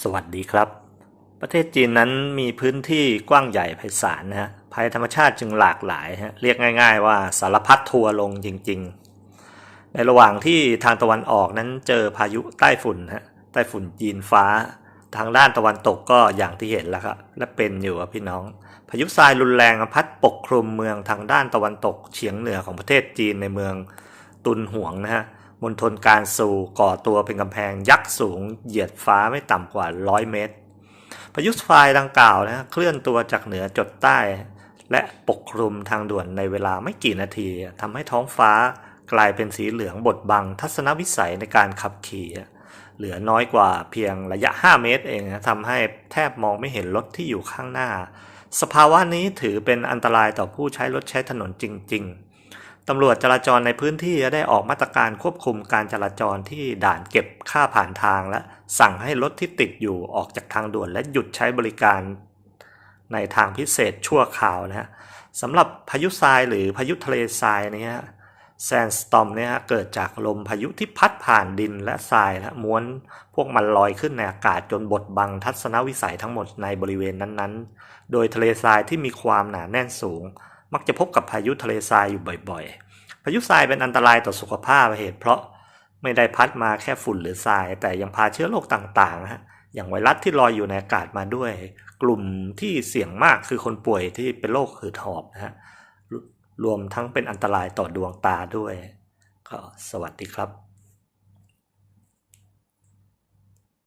สวัสดีครับ ประเทศจีนนั้นมีพื้นที่กว้างใหญ่ไพศาลนะฮะภัยธรรมชาติจึงหลากหลายฮะเรียกง่าย ๆ ว่าสารพัดทัวลงจริง ๆ ในระหว่างที่ทางตะวันออกนั้นเจอพายุใต้ฝุ่นฮะใต้ฝุ่นจีนฟ้า ทางด้านตะวันตกก็อย่างที่เห็นแล้วครับและเป็นอยู่พี่น้อง พายุทรายรุนแรงพัดปกคลุมเมืองทางด้านตะวันตกเฉียงเหนือของประเทศจีนในเมืองตุนหวงนะฮะ มณฑลการซูก่อตัวเป็นกำแพงยักษ์สูงเหยียดฟ้าไม่ต่ำกว่า 100 เมตร พายุทรายดังกล่าวนะฮะเคลื่อนตัวจากเหนือจดใต้ และปกคลุมทางด่วนในเวลาไม่กี่นาทีทำให้ท้องฟ้ากลายเป็นสีเหลืองบดบังทัศนวิสัยในการขับขี่ เหลือน้อยกว่าเพียงระยะ 5 เมตรเองนะทำให้แทบมองไม่เห็นรถที่อยู่ข้างหน้า สภาวะนี้ถือเป็นอันตรายต่อผู้ใช้รถใช้ถนนจริง ๆ ตำรวจจราจรในพื้นที่ได้ออกมาตรการควบคุมการจราจรที่ด่านเก็บค่าผ่านทางและสั่งให้รถที่ติดอยู่ออกจากทางด่วน และหยุดใช้บริการในทางพิเศษชั่วคราวนะฮะสำหรับพายุทรายหรือพายุทะเลทรายเนี่ยแซนสตอมเนี่ยฮะเกิดจากลมพายุที่พัดผ่านดินและทรายนะม้วนพวกมันลอยขึ้นในอากาศจนบดบังทัศนวิสัยทั้งหมดในบริเวณนั้นๆ โดยทะเลทรายที่มีความหนาแน่นสูง มักจะพบกับพายุทะเลทรายอยู่บ่อยๆ พายุทรายเป็นอันตรายต่อสุขภาพเหตุ เพราะไม่ได้พัดมาแค่ฝุ่นหรือทราย แต่ยังพาเชื้อโรคต่างๆนะฮะอย่างไวรัสที่ลอยอยู่ในอากาศมาด้วย กลุ่มที่เสี่ยงมากคือคนป่วยที่เป็นโรคหืดหอบนะฮะรวมทั้งเป็นอันตรายต่อดวงตาด้วยก็สวัสดีครับ